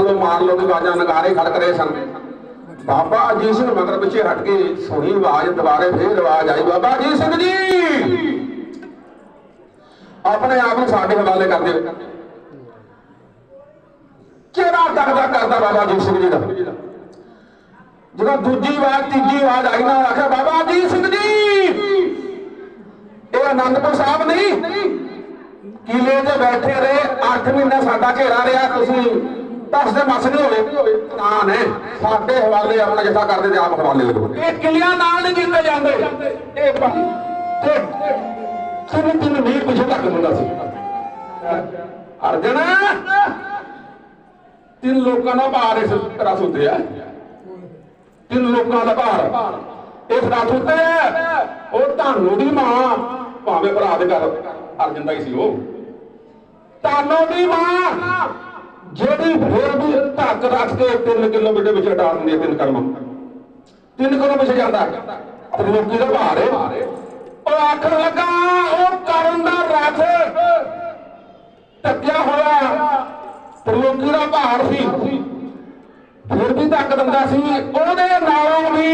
ਲੋ ਮਾਰ ਲੋ ਦੀ ਆਵਾਜ਼ਾਂ ਨਗਾਰੇ ਖੜਕ ਰਹੇ ਸਨ। ਬਾਬਾ ਅਜੀਤ ਸਿੰਘ ਮਗਰ ਪਿੱਛੇ ਹਟ ਕੇ ਸੁਣੀ ਆਵਾਜ਼ ਦੁਬਾਰੇ ਫੇਰ ਆਵਾਜ਼ ਆਈ, ਬਾਬਾ ਅਜੀਤ ਸਿੰਘ ਜੀ! ਆਪਣੇ ਆਪ ਨੂੰ ਸਾਡੇ ਹਵਾਲੇ ਕਰ ਦਿਓ। ਕਿਹੜਾ ਦਗਦਾ ਕਰਦਾ ਬਾਬਾ ਅਜੀਤ ਸਿੰਘ ਜੀ ਦਾ? ਜਦੋਂ ਦੂਜੀ ਵਾਰ ਤੀਜੀ ਆਵਾਜ਼ ਆਈ ਨਾ ਆਖਿਆ, ਬਾਬਾ ਅਜੀਤ ਸਿੰਘ ਜੀ! ਇਹ ਆਨੰਦਪੁਰ ਸਾਹਿਬ ਨਹੀਂ। ਕਿਲੇ ਤੇ ਬੈਠੇ ਰਹੇ 8 ਮਹੀਨੇ ਸਾਡਾ ਘੇਰਾ ਰਿਹਾ, ਤੁਸੀਂ ਦਸ ਦੇ ਮਸ ਨਹੀਂ ਹੋਵੇ, ਤਾਂ ਨੇ ਸਾਡੇ ਹਵਾਲੇ ਆਪਣਾ ਜਥਾ ਕਰਦੇ ਤੇ ਆਪ ਹਵਾਲੇ ਹੋ ਇਹ ਕਿਲਿਆਂ ਨਾਲ ਨਹੀਂ ਜਿੱਤੇ ਜਾਂਦੇ। ਇਹ ਤੇ ਤਿੰਨ ਤਿੰਨ ਮੀਲ ਪਿੱਛੇ ਤੱਕ ਹੁੰਦਾ ਸੀ। ਅਰਜਨ! ਤਿੰਨ ਲੋਕਾਂ ਦਾ ਭਾਰ ਇਸ ਰਸ ਉੱਤੇ ਆ ਤਿੰਨ ਲੋਕਾਂ ਦਾ ਭਾਰ ਇਸ ਰਸ ਉੱਤੇ ਉਹ ਤੁਹਾਨੂੰ ਦੀ ਮਾਂ, ਭਾਵੇਂ ਭਰਾ ਦੇ ਘਰ ਅਰਜਨ ਦਾ ਹੀ ਸੀ ਉਹ। ਤੁਹਾਨੂੰ ਦੀ ਮਾਂ ਧੱਕ ਰੱਖ ਕੇ 3 ਕਿਲੋਮੀਟਰ ਵਿੱਚ ਹਟਾ ਦਿੰਦੀ ਤਿੰਨ ਕਦਮ ਤਿੰਨ ਕਦਮ ਪਿੱਛੇ ਜਾਂਦਾ। ਤ੍ਰਿਲੋਕੀ ਦਾ ਭਾਰ ਹੈ ਉਹ ਆਖਣ ਲੱਗਾ, ਉਹ ਕਰਨ ਦਾ ਰਥ ਟੱਕਿਆ ਹੋਇਆ। ਤ੍ਰਿਲੋਕੀ ਦਾ ਭਾਰ ਸੀ। ਫਿਰ ਵੀ ਧੱਕ ਦਿੰਦਾ ਸੀ। ਉਹਦੇ ਨਾਲੋਂ ਵੀ